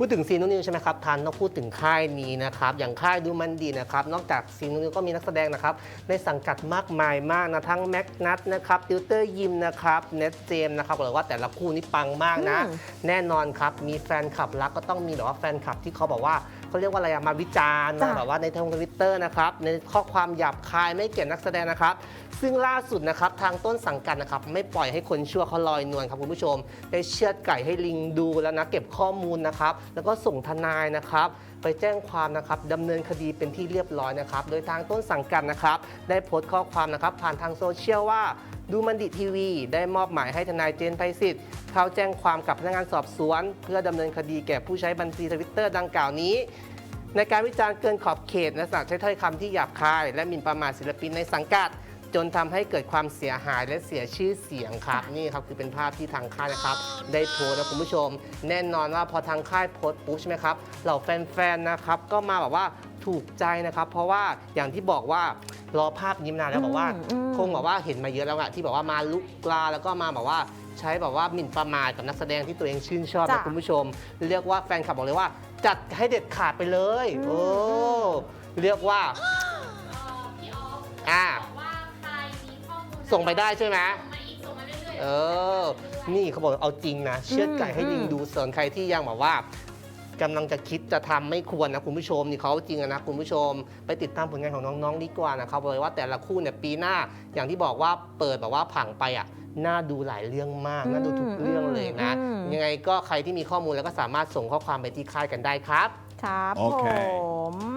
พูดถึงซีนูนิวใช่ไหมครับทันต้องพูดถึงค่ายนี้นะครับ อย่างค่ายดูมันดีนะครับ นอกจากซีนูนิวก็มีนักแสดงนะครับ ในสังกัดมากมายมากนะ ทั้งแม็กนัทนะครับติวเตอร์ยิมนะครับ เนทเจมนะครับบอกเลยว่าแต่ละคู่นี้ปังมากนะอืมแน่นอนครับ มีแฟนคลับรักก็ต้องมีแบบว่าแฟนคลับที่เขาบอกว่า เขาเรียกว่าอะไรอะมาวิจารณ์จ้ะนะแบบว่าในทางทวิตเตอร์นะครับ ในข้อความหยาบคายไม่เกี่ยวนักแสดงนะครับ ซึ่งล่าสุดนะครับทางต้นสังกัดนะครับ ไม่ปล่อยให้คนชั่วเขาลอยนวลครับคุณผู้ชม ได้เชือดไก่ให้ลิงดูแล้วนะเก็บข้อมูลนะครับ แล้วก็ส่งทนายนะครับไปแจ้งความนะครับดำเนินคดีเป็นที่เรียบร้อยนะครับ โดยทางต้นสังกัดนะครับ ได้โพสต์ข้อความนะครับ ผ่านทางโซเชียลว่าดูมันดิทีวี ได้มอบหมายให้ทนายเจนไพศิษฐ์เข้าแจ้งความกับพนักงานสอบสวน เพื่อดำเนินคดีแก่ผู้ใช้บัญชีทวิตเตอร์ดังกล่าวนี้ ในการวิจารณ์เกินขอบเขตและใช้ถ้อยคำที่หยาบคาย และหมิ่นประมาทศิลปินในสังกัด จนทำให้เกิดความเสียหายและเสียชื่อเสียงครับนี่ครับคือเป็นภาพที่ทางค่ายนะครับ ได้โพสต์นะคุณผู้ชม แน่นอนว่าพอทางค่ายโพสต์ปุ๊บใช่ไหมครับเหล่าแฟนๆนะครับก็มาแบบว่าถูกใจนะครับ เพราะว่าอย่างที่บอกว่ารอภาพนี้มานานแล้วบอกว่าอืมคงแบบว่าเห็นมาเยอะแล้วอะที่แบบว่ามาลุกลาแล้วก็มาแบบว่าใช้แบบว่าหมิ่นประมาทกับนักแสดงที่ตัวเองชื่นชอบจ้ะนะคุณผู้ชม เรียกว่าแฟนคลับบอกเลยว่า จัดให้เด็ดขาดไปเลยอืมโอ้เรียกว่าเอ่อพี่ออฟอ่า ส่งไปได้ใช่ไหมส่งมาอีกส่งมาเรื่อยๆเออ นี่เขาบอกเอาจริงนะ เชือดไก่ให้ลิงอืมดูส่วนใครที่ยังแบบว่ากำลังจะคิดจะทำไม่ควรนะคุณผู้ชมนี่เขาเอาจริงอะนะคุณผู้ชม ไปติดตามผลงานของน้องๆดีกว่านะครับบอกเลยว่าแต่ละคู่เนี่ยปีหน้าอย่างที่บอกว่าเปิดแบบว่าผังไปอะน่าดูหลายเรื่องมากน่าดูทุกเรื่องเลยนะอืมยังไงก็ใครที่มีข้อมูลแล้วก็สามารถส่งข้อความไปที่ค่ายกันได้ครับ ครับโอเคผม